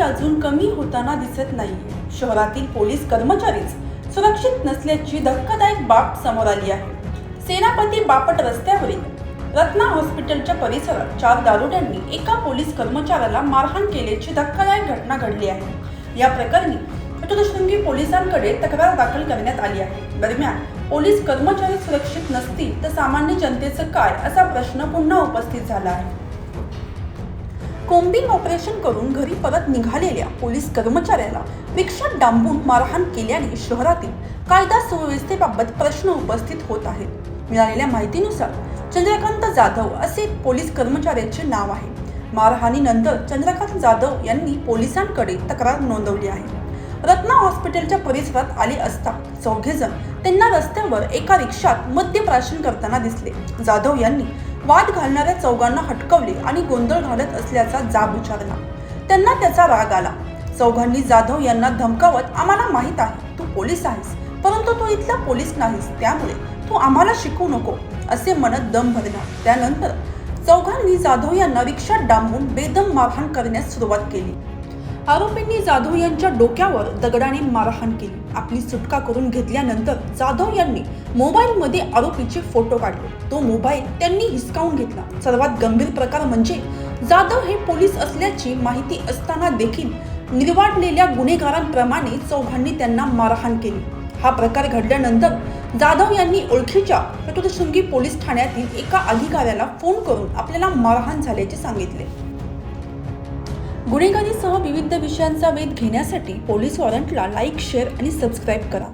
अजून कमी होताना दिसत नाही शहरातील पोलीस कर्मचारीच सुरक्षित नसल्याची धक्कादायक बाब समोर आली आहे. सेनापती बापट रस्त्यावरील रत्ना हॉस्पिटलच्या परिसरात चार दारुड्यांनी एका पोलीस कर्मचाऱ्याला मारहाण केल्याची धक्कादायक घटना घडली आहे. या प्रकरणी चतुर्शृंगी पोलिसांकडे तक्रार दाखल करण्यात आली आहे. दरम्यान पोलीस कर्मचारी सुरक्षित नसतील तर सामान्य जनतेचं काय असा प्रश्न पुन्हा उपस्थित झाला आहे. कोम्बिंग ऑपरेशन करून घरी परत निघालेल्या पोलीस कर्मचाऱ्याला रिक्षात डांबून मारहाण केल्याने शहरातील कायदा सुव्यवस्थेबाबत प्रश्न उपस्थित होत आहेत. मिळालेल्या माहितीनुसार चंद्रकांत जाधव असे पोलीस कर्मचाऱ्याचे नाव आहे. मारहाणीनंतर चंद्रकांत जाधव यांनी पोलिसांकडे तक्रार नोंदवली आहे. रत्ना हॉस्पिटलच्या परिसरात आले असता चौघेजण त्यांना रस्त्यावर एका रिक्षात मद्यप्राशन करताना दिसले. जाधव यांनी वाद घालणाऱ्या चौघांना हटकवले आणि गोंधळ घालत असल्याचा जाब विचारला त्यांना त्याचा राग आला. चौघांनी जाधव यांना धमकावत आम्हाला माहीत आहे तू पोलीस आहेस परंतु तू इथला पोलीस नाहीस त्यामुळे तू आम्हाला शिकवू नको असे म्हणत दम भरला. त्यानंतर चौघांनी जाधव यांना रिक्षात डांबून बेदम मारहाण करण्यास सुरुवात केली. आरोपींनी जाधव यांच्या डोक्यावर दगडाने मारहाण केली. आपली सुटका करून घेतल्यानंतर जाधव यांनी मोबाईलमध्ये आरोपीचे फोटो काढले. तो मोबाईल त्यांनी हिसकावून घेतला. सर्वात गंभीर प्रकार म्हणजे जाधव हे पोलीस असल्याची माहिती असताना देखील निर्वाडलेल्या गुन्हेगारांप्रमाणे चौघांनी त्यांना मारहाण केली. हा प्रकार घडल्यानंतर जाधव यांनी ओळखीच्या चतुर्शृंगी पोलीस ठाण्यातील एका अधिकाऱ्याला फोन करून आपल्याला मारहाण झाल्याचे सांगितले. गुन्हेगारीसह विविध विषयांचा वेध घेण्यासाठी पोलीस वॉरंटला लाईक शेअर आणि सबस्क्राईब करा.